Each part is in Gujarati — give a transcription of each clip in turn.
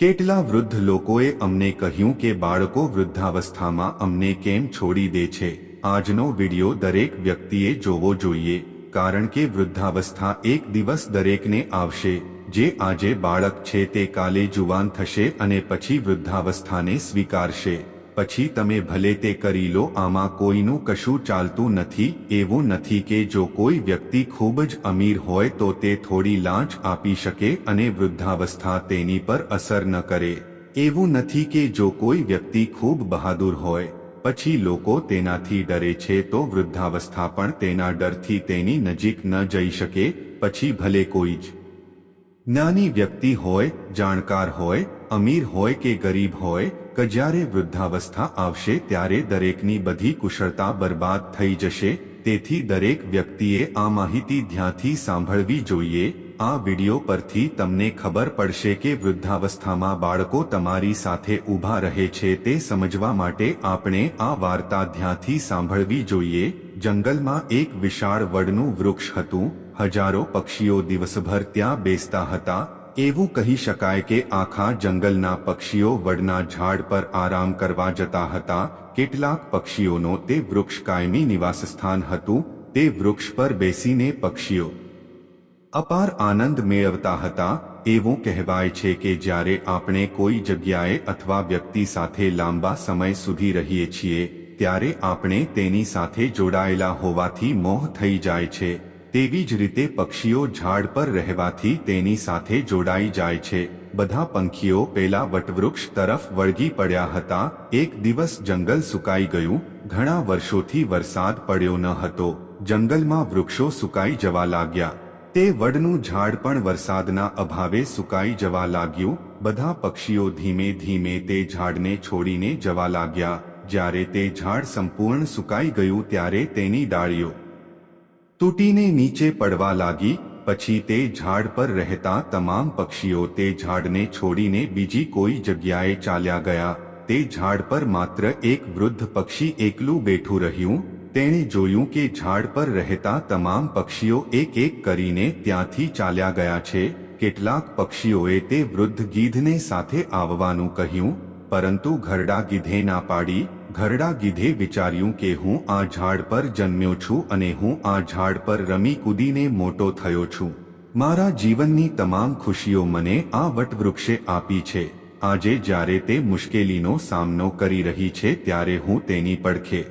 કેટલા વૃદ્ધ લોકોએ અમને કહ્યું કે બાળકો વૃદ્ધાવસ્થામાં અમને કેમ છોડી દે છે? આજનો વિડિયો દરેક વ્યક્તિએ જોવો જોઈએ, કારણ કે વૃદ્ધાવસ્થા એક દિવસ દરેકને આવશે. જે આજે બાળક છે તે કાલે જુવાન થશે અને પછી વૃદ્ધાવસ્થાને સ્વીકારશે. પછી તમે ભલે તે કરી લો, આમાં કોઈનું કશું ચાલતું નથી, એવું નથી કે જો કોઈ વ્યક્તિ ખૂબ જ અમીર હોય તો તે થોડી લાંચ આપી શકે અને વૃદ્ધાવસ્થા તેની પર અસર ન કરે. એવું નથી કે જો કોઈ વ્યક્તિ ખૂબ બહાદુર હોય, પછી લોકો તેનાથી ડરે છે તો વૃદ્ધાવસ્થા પણ તેના ડરથી તેની નજીક ન જઈ શકે, પછી ભલે કોઈ જ જ્ઞાની વ્યક્તિ હોય, જાણકાર હોય, અમીર હોય કે ગરીબ હોય કે જ્યારે વૃદ્ધાવસ્થા આવશે ત્યારે દરેકની બધી કુશળતા બરબાદ થઈ જશે, તેથી દરેક વ્યક્તિએ આ માહિતી ધ્યાનથી સાંભળવી જોઈએ. આ વિડિયો પરથી તમને ખબર પડશે કે વૃદ્ધાવસ્થામાં બાળકો તમારી સાથે ઊભા રહે છે તે સમજવા માટે આપણે આ વાર્તા ધ્યાનથી સાંભળવી જોઈએ. જંગલમાં એક વિશાળ વડનું વૃક્ષ હતું. હજારો પક્ષીઓ દિવસભર ત્યાં બેસતા હતા. એવું કહી શકાય કે આખા જંગલના પક્ષીઓ વડના ઝાડ પર આરામ કરવા જતા હતા કેટલાક પક્ષીઓનો તે વૃક્ષ કાયમી નિવાસસ્થાન હતું તે વૃક્ષ પર બેસીને પક્ષીઓ અપાર આનંદ મેળવતા હતા એવું કહેવાય છે કે જ્યારે આપણે કોઈ જગ્યાએ અથવા વ્યક્તિ સાથે લાંબા સમય સુધી રહીએ છીએ ત્યારે આપણે તેની સાથે જોડાયેલા હોવાથી મોહ થઈ જાય છે તેવી જ રીતે પક્ષીઓ ઝાડ પર રહેવાથી તેની સાથે જોડાઈ જાય છે. બધા પંખીઓ પેલા વટવૃક્ષ તરફ વળગી પડ્યા હતા. એક દિવસ જંગલ સુકાઈ ગયું. ઘણા વર્ષોથી વરસાદ પડ્યો ન હતો. જંગલમાં વૃક્ષો સુકાઈ જવા લાગ્યા. તે વડનું ઝાડ પણ વરસાદના અભાવે સુકાઈ જવા લાગ્યું. બધા પક્ષીઓ ધીમે ધીમે તે ઝાડને છોડીને જવા લાગ્યા. જ્યારે તે ઝાડ સંપૂર્ણ સુકાઈ ગયું ત્યારે તેની ડાળીઓ તૂટીને નીચે પડવા લાગી, પછી તે ઝાડ પર રહેતા તમામ પક્ષીઓ તે ઝાડને છોડીને બીજી કોઈ જગ્યાએ ચાલ્યા ગયા. તે ઝાડ પર માત્ર એક વૃદ્ધ પક્ષી એકલું બેઠું રહ્યું. તેણે જોયું કે ઝાડ પર રહેતા તમામ પક્ષીઓ એક એક કરીને ત્યાંથી ચાલ્યા ગયા છે. કેટલાક પક્ષીઓએ તે વૃદ્ધ ગીધને સાથે આવવાનું કહ્યું, પરંતુ ઘરડા ગીધે ના પાડી. ઘરડા ગીધે વિચાર્યું કે હું આ ઝાડ પર જન્મ્યો છું અને હું આ ઝાડ પર રમી કૂદીને મોટો થયો છું. મારા જીવનની તમામ ખુશીઓ મને આ વટવૃક્ષે આપી છે. આજે જ્યારે તે મુશ્કેલીનો સામનો કરી રહી છે ત્યારે હું તેની પડખે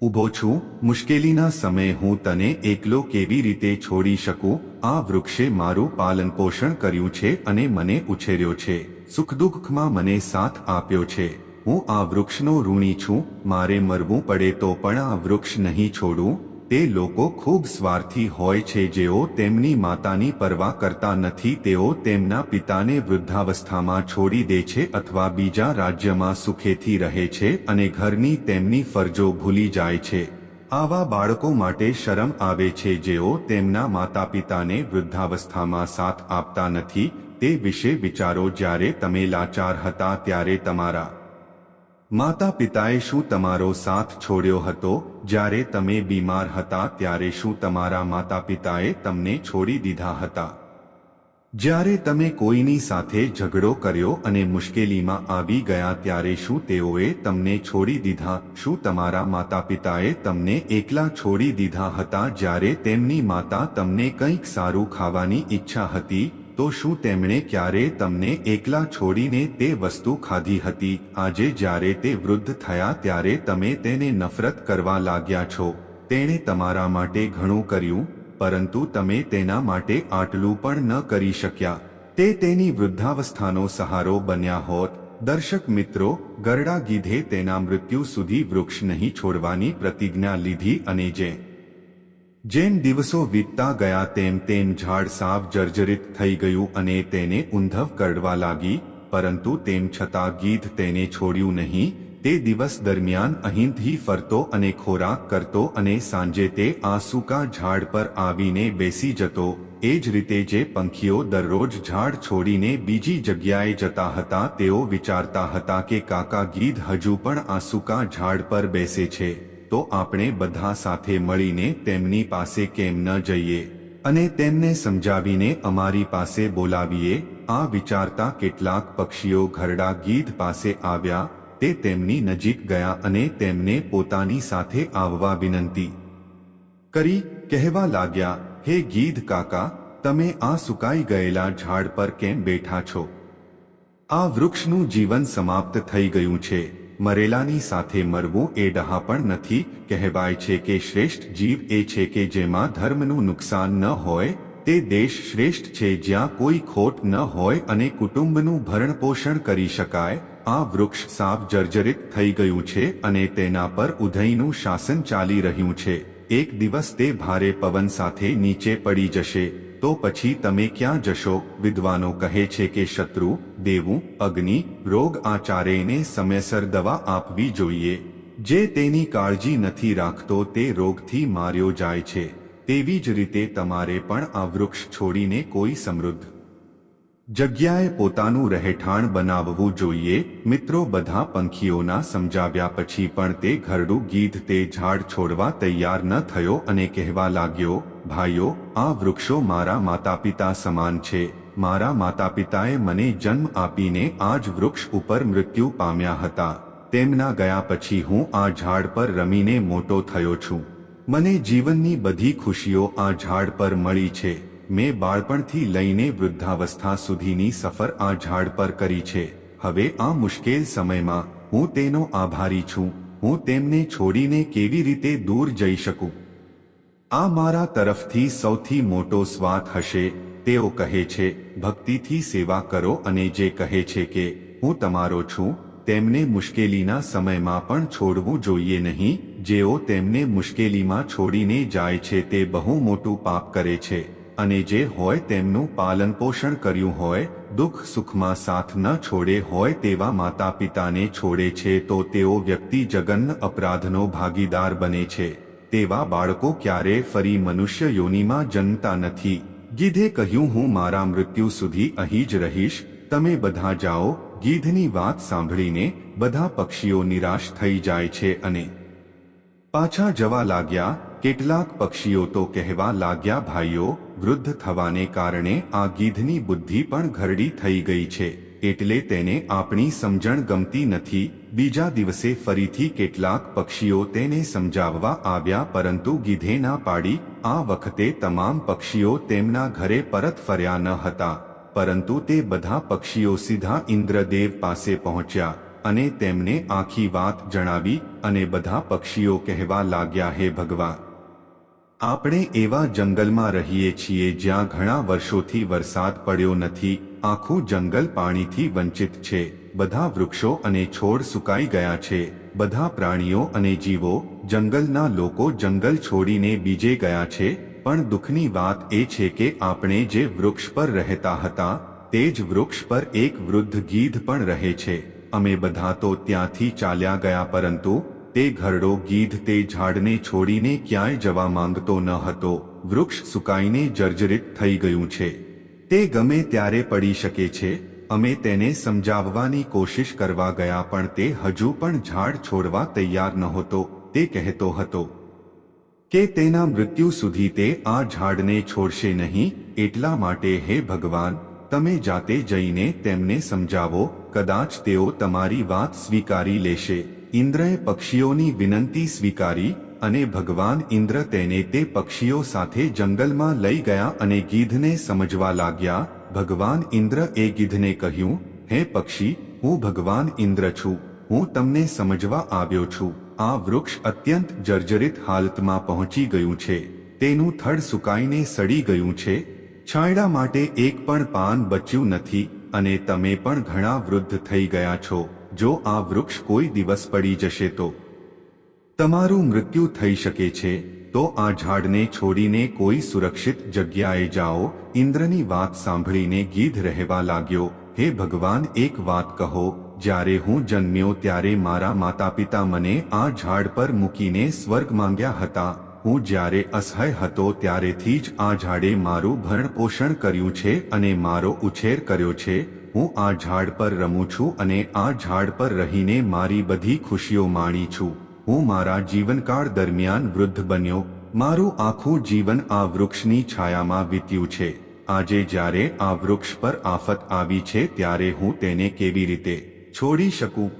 ઊભો છું. મુશ્કેલીના સમયે હું તને એકલો કેવી રીતે છોડી શકું? આ વૃક્ષે મારું પાલન પોષણ કર્યું છે અને મને ઉછેર્યો છે. સુખ દુઃખમાં મને સાથ આપ્યો છે. હું આ વૃક્ષનો ઋણી છું, મારે મરવું પડે તો પણ આ વૃક્ષ નહીં છોડું. તે લોકો ખૂબ સ્વાર્થી હોય છે જેઓ તેમની માતાની પરવા કરતા નથી, તેઓ તેમના પિતાને વૃદ્ધાવસ્થામાં છોડી દે છે અથવા બીજા રાજ્યમાં સુખેથી રહે છે અને ઘરની તેમની ફરજો ભૂલી જાય છે. આવા બાળકો માટે શરમ આવે છે જેઓ તેમના માતા પિતાને વૃદ્ધાવસ્થામાં સાથ આપતા નથી. તે વિશે વિચારો, જ્યારે તમે લાચાર હતા ત્યારે તમારા માતા પિતાએ શું તમારો સાથ છોડ્યો હતો? જ્યારે તમે બીમાર હતા, ત્યારે શું તમારા માતા પિતાએ તમને છોડી દીધા હતા? જ્યારે તમે કોઈની સાથે ઝઘડો કર્યો અને મુશ્કેલીમાં આવી ગયા, ત્યારે શું તેઓએ તમને છોડી દીધા? શું તમારા માતા પિતાએ તમને એકલા છોડી દીધા હતા? જ્યારે તેમની માતા તમને કંઈક સારું ખાવાની ઈચ્છા હતી તો શું તેમણે ક્યારે તમને એકલા છોડીને તે વસ્તુ ખાધી હતી? આજે જ્યારે તે વૃદ્ધ થયા ત્યારે તમે તેને નફરત કરવા લાગ્યા છો. તેણે તમારા માટે ઘણું કર્યું, પરંતુ તમે તેના માટે આટલું પણ ન કરી શક્યા. તે તેની વૃદ્ધાવસ્થાનો સહારો બન્યા હોત. દર્શક મિત્રો, ગરડા ગીધે તેના મૃત્યુ સુધી વૃક્ષ નહીં છોડવાની પ્રતિજ્ઞા લીધી અને જે જેમ દિવસો વીતતા ગયા તેમ તેમ ઝાડ સાવ જર્જરિત થઈ ગયું અને તેને ઊંધવ કરડવા લાગી, પરંતુ તેમ છતાં ગીધ તેને છોડ્યું નહીં. તે દિવસ દરમિયાન અહીંથી ફરતો અને ખોરાક કરતો અને સાંજે તે આ સૂકા ઝાડ પર આવીને બેસી જતો. એ જ રીતે જે પંખીઓ દરરોજ ઝાડ છોડીને બીજી જગ્યાએ જતા હતા, તેઓ વિચારતા હતા કે કાકા ગીધ હજુ પણ આ સૂકા ઝાડ પર બેસે છે. તો આપણે બધા સાથે મળીને તેમની પાસે કેમ ન જઈએ? અને તેમને સમજાવીને અમારી પાસે બોલાવીએ. આ વિચારતા કેટલાક પક્ષીઓ ઘરડા ગીધ પાસે આવ્યા. તે તેમની નજીક ગયા અને તેમને પોતાની સાથે આવવા વિનંતી કરી. કહેવા લાગ્યા, હે ગીધ કાકા, તમે આ સુકાઈ ગયેલા ઝાડ પર કેમ બેઠા છો? આ વૃક્ષનું જીવન સમાપ્ત થઈ ગયું છે. મરેલાની સાથે મરવું એ ડહાપણ નથી. કહેવાય છે કે શ્રેષ્ઠ જીવ એ છે કે જેમાં ધર્મનું નુકસાન ન હોય. તે દેશ શ્રેષ્ઠ છે જ્યાં કોઈ ખોટ ન હોય અને કુટુંબનું ભરણપોષણ કરી શકાય. આ વૃક્ષ સાપ જર્જરિત થઈ ગયું છે અને તેના પર ઉધઈનું શાસન ચાલી રહ્યું છે. એક દિવસ તે ભારે પવન સાથે નીચે પડી જશે. તો પછી તમે ક્યાં જશો? વિદ્વાનો કહે છે કે શત્રુ, દેવું, અગ્નિ, રોગ આ ચારેયને સમયસર દવા આપવી જોઈએ. જે તેની કાળજી નથી રાખતો તે રોગથી માર્યો જાય છે. તેવી જ રીતે તમારે પણ આ વૃક્ષ છોડીને કોઈ સમૃદ્ધ જગ્યાએ પોતાનું રહેઠાણ બનાવવું જોઈએ. મિત્રો, બધા પંખીઓના સમજાવ્યા પછી પણ તે ઘરડું ગીધ તે ઝાડ છોડવા તૈયાર ન થયો અને કહેવા લાગ્યો ભાઈઓ, આ વૃક્ષો મારા માતા પિતા સમાન છે. મારા માતા પિતાએ મને જન્મ આપીને આ જ વૃક્ષ ઉપર મૃત્યુ પામ્યા હતા. તેમના ગયા પછી હું આ ઝાડ પર રમીને મોટો થયો છું. મને જીવનની બધી ખુશીઓ આ ઝાડ પર મળી છે. મેં બાળપણથી લઈને વૃદ્ધાવસ્થા સુધીની સફર આ ઝાડ પર કરી છે. હવે આ મુશ્કેલ સમયમાં હું તેનો આભારી છું. હું તેમને છોડીને કેવી રીતે દૂર જઈ શકું? આ મારા તરફથી સૌથી મોટો સ્વાર્થ હશે, તેઓ કહે છે, ભક્તિથી સેવા કરો અને જે કહે છે કે, હું તમારો છું, તેમને મુશ્કેલીના સમયમાં પણ છોડવું જોઈએ નહીં, જેઓ તેમને મુશ્કેલીમાં છોડીને જાય છે તે બહુ મોટું પાપ કરે છે, અને જે હોય તેમનું પાલન પોષણ કર્યું હોય, દુઃખ સુખમાં સાથ ન છોડે હોય તેવા માતા પિતાને છોડે છે તો તેઓ વ્યક્તિ જગન્ન અપરાધનો ભાગીદાર બને છે. તેવા બાળકો ક્યારે ફરી મનુષ્ય યોનિમાં જન્મતા નથી. ગીધે કહ્યું, હું મારા મૃત્યુ સુધી અહીં જ રહીશ. તમે બધા જાઓ. ગીધની વાત સાંભળીને બધા પક્ષીઓ નિરાશ થઈ જાય છે અને પાછા જવા લાગ્યા. કેટલાક પક્ષીઓ તો કહેવા લાગ્યા, ભાઈઓ, વૃદ્ધ થવાને કારણે આ ગીધની બુદ્ધિ પણ ઘરડી થઈ ગઈ છે. એટલે તેને આપણી સમજણ ગમતી નથી. બીજા દિવસે ફરીથી કેટલાક પક્ષીઓ તેને સમજાવવા આવ્યા, પરંતુ ગીધે ના પાડી. આ વખતે તમામ પક્ષીઓ તેમના ઘરે પરત ફર્યા ન હતા, પરંતુ તે બધા પક્ષીઓ સીધા ઇન્દ્રદેવ પાસે પહોંચ્યા અને તેમને આખી વાત જણાવી અને બધા પક્ષીઓ કહેવા લાગ્યા, હે ભગવાન, આપણે એવા જંગલમાં રહીએ છીએ જ્યાં ઘણા વર્ષોથી વરસાદ પડ્યો નથી, આખું જંગલ પાણીથી વંચિત છે. બધા વૃક્ષો અને છોડ સુકાઈ ગયા છે. બધા પ્રાણીઓ અને જીવો જંગલના લોકો જંગલ છોડીને બીજે ગયા છે. પણ દુઃખની વાત એ છે કે આપણે જે વૃક્ષ પર રહેતા હતા, તે જ વૃક્ષ પર એક વૃદ્ધ ગીધ પણ રહે છે. અમે બધા તો ત્યાંથી ચાલ્યા ગયા પરંતુ તે ઘરડો ગીધ તે ઝાડને છોડીને ક્યાંય જવા માંગતો ન હતો. વૃક્ષ સુકાઈને જર્જરિત થઈ ગયું છે. તે ગમે ત્યારે પડી શકે છે. અમે તેને સમજાવવાની કોશિશ કરવા ગયા પણ તે હજુ પણ ઝાડ છોડવા તૈયાર નહોતો, તે કહેતો હતો કે તેના મૃત્યુ સુધી તે આ ઝાડને છોડશે નહીં, એટલા માટે હે ભગવાન, તમે જાતે જઈને તેમને સમજાવો, કદાચ તેઓ તમારી વાત સ્વીકારી લેશે. ઇન્દ્રએ પક્ષીઓની વિનંતી સ્વીકારી અને ભગવાન ઇન્દ્ર તેને તે પક્ષીઓ સાથે જંગલમાં લઈ ગયા અને ગીધને સમજવા લાગ્યા ભગવાન ઇન્દ્ર એ ગીધને કહ્યું, હે પક્ષી, હું ભગવાન ઇન્દ્ર છું. હું તમને સમજવા આવ્યો છું. આ વૃક્ષ અત્યંત જર્જરિત હાલતમાં પહોંચી ગયું છે. તેનું થડ સુકાઈને સડી ગયું છે. છાંયડા માટે એક પણ પાન બચ્યું નથી અને તમે પણ ઘણા વૃદ્ધ થઈ ગયા છો. જો આ વૃક્ષ કોઈ દિવસ પડી જશે તો તમારું મૃત્યુ થઈ શકે છે. તો આ ઝાડને છોડીને કોઈ સુરક્ષિત જગ્યાએ જાઓ. ઇન્દ્રની વાત સાંભળીને ગીધ રહેવા લાગ્યો, હે ભગવાન, એક વાત કહો, જ્યારે હું જન્મ્યો ત્યારે મારા માતા પિતા મને આ ઝાડ પર મૂકીને સ્વર્ગ માંગ્યા હતા. હું જ્યારે અસહય હતો ત્યારેથી જ આ ઝાડે મારું ભરણ પોષણ કર્યું છે અને મારો ઉછેર કર્યો છે. હું આ ઝાડ પર રમું છું અને આ ઝાડ પર રહીને મારી બધી ખુશીઓ માણી છું. હું મારા જીવનકાળ દરમિયાન વૃદ્ધ બન્યો. મારું આખું જીવન આ વૃક્ષની છાયામાં વીત્યું છે. આજે જ્યારે આ વૃક્ષ પર આફત આવી છે ત્યારે હું તેને કેવી રીતે છોડી શકું?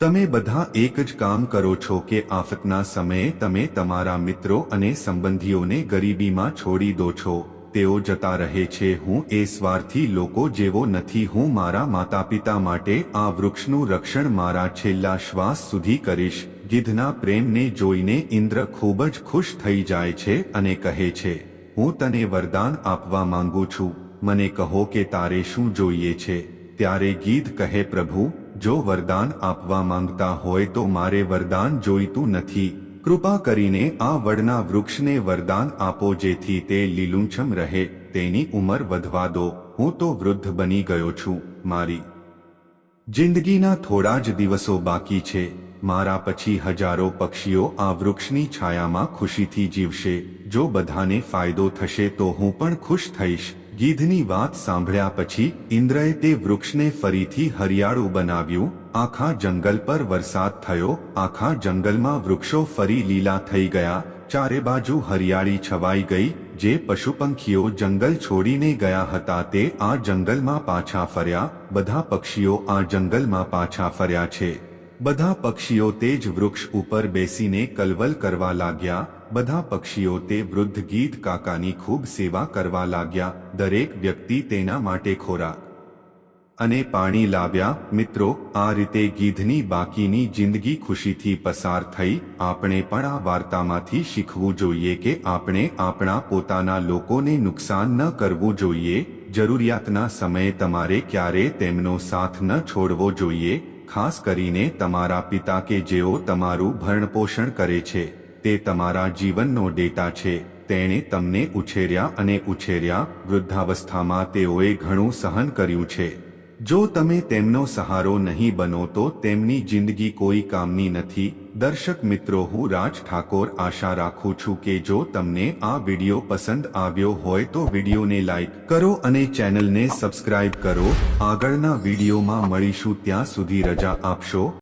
તમે બધા એક જ કામ કરો છો કે આફતના સમયે તમે તમારા મિત્રો અને સંબંધીઓને ગરીબીમાં છોડી દો છો. તેઓ જતા રહે છે, હું એ સ્વાર્થી લોકો જેવો નથી, હું મારા માતા પિતા માટે આ વૃક્ષનું રક્ષણ મારા છેલ્લા શ્વાસ સુધી કરીશ. ગીધના પ્રેમને જોઈને ઇન્દ્ર ખૂબ જ ખુશ થઈ જાય છે અને કહે છે, હું તને વરદાન આપવા માંગુ છું. મને કહો કે તારે શું જોઈએ છે. ત્યારે ગીધ કહે, પ્રભુ, જો વરદાન આપવા માંગતા હોય તો મારે વરદાન જોઈતું નથી. કૃપા કરીને આ વડના વૃક્ષને વરદાન આપો જેથી તે લીલુંછમ રહે. તેની ઉંમર વધવા દો. હું તો વૃદ્ધ બની ગયો છું. મારી જિંદગીના થોડા જ દિવસો બાકી છે. મારા પછી હજારો પક્ષીઓ આ વૃક્ષની છાયામાં ખુશીથી જીવશે. જો બધાને ફાયદો થશે તો હું પણ ખુશ થઈશ. ગીધની વાત સાંભળ્યા પછી ઇન્દ્રએ તે વૃક્ષને ફરીથી હરિયાળું બનાવ્યું. આખા જંગલ પર વરસાદ થયો. આખા જંગલમાં વૃક્ષો ફરી લીલા થઈ ગયા. ચારે બાજુ હરિયાળી છવાઈ ગઈ. જે પશુ પંખીઓ જંગલ છોડીને ગયા હતા તે આ જંગલમાં પાછા ફર્યા. બધા પક્ષીઓ આ જંગલમાં પાછા ફર્યા છે. બધા પક્ષીઓ તે જ વૃક્ષ ઉપર બેસીને કલવલ કરવા લાગ્યા. બધા પક્ષીઓ તે વૃદ્ધ ગીત કાકાની ખૂબ સેવા કરવા લાગ્યા. દરેક વ્યક્તિ તેના માટે ખોરાક અને પાણી લાવ્યા, મિત્રો, આ રીતે ગીધની બાકીની જિંદગી ખુશીથી પસાર થઈ, આપણે પણ આ વાર્તામાંથી શીખવું જોઈએ કે આપણે આપણા પોતાના લોકોને નુકસાન ન કરવું જોઈએ, જરૂરિયાતના સમયે તમારે ક્યારે તેમનો સાથ ન છોડવો જોઈએ, ખાસ કરીને તમારા પિતા કે જેઓ તમારું ભરણપોષણ કરે છે, તે તમારા જીવનનો ડેટા છે, તેણે તમને ઉછેર્યા અને ઉછેર્યા, વૃદ્ધાવસ્થામાં તેઓએ ઘણું સહન કર્યું છે. જો તમે તેમનો સહારો નહીં બનો તો તેમની જિંદગી કોઈ કામની નથી. દર્શક મિત્રો, હું રાજ ઠાકોર આશા રાખું છું કે જો તમને આ વિડિયો પસંદ આવ્યો હોય તો વિડિયોને લાઈક કરો અને ચેનલને સબસ્ક્રાઇબ કરો. આગળના વિડિયોમાં મળીશું ત્યાં સુધી રજા આપશો.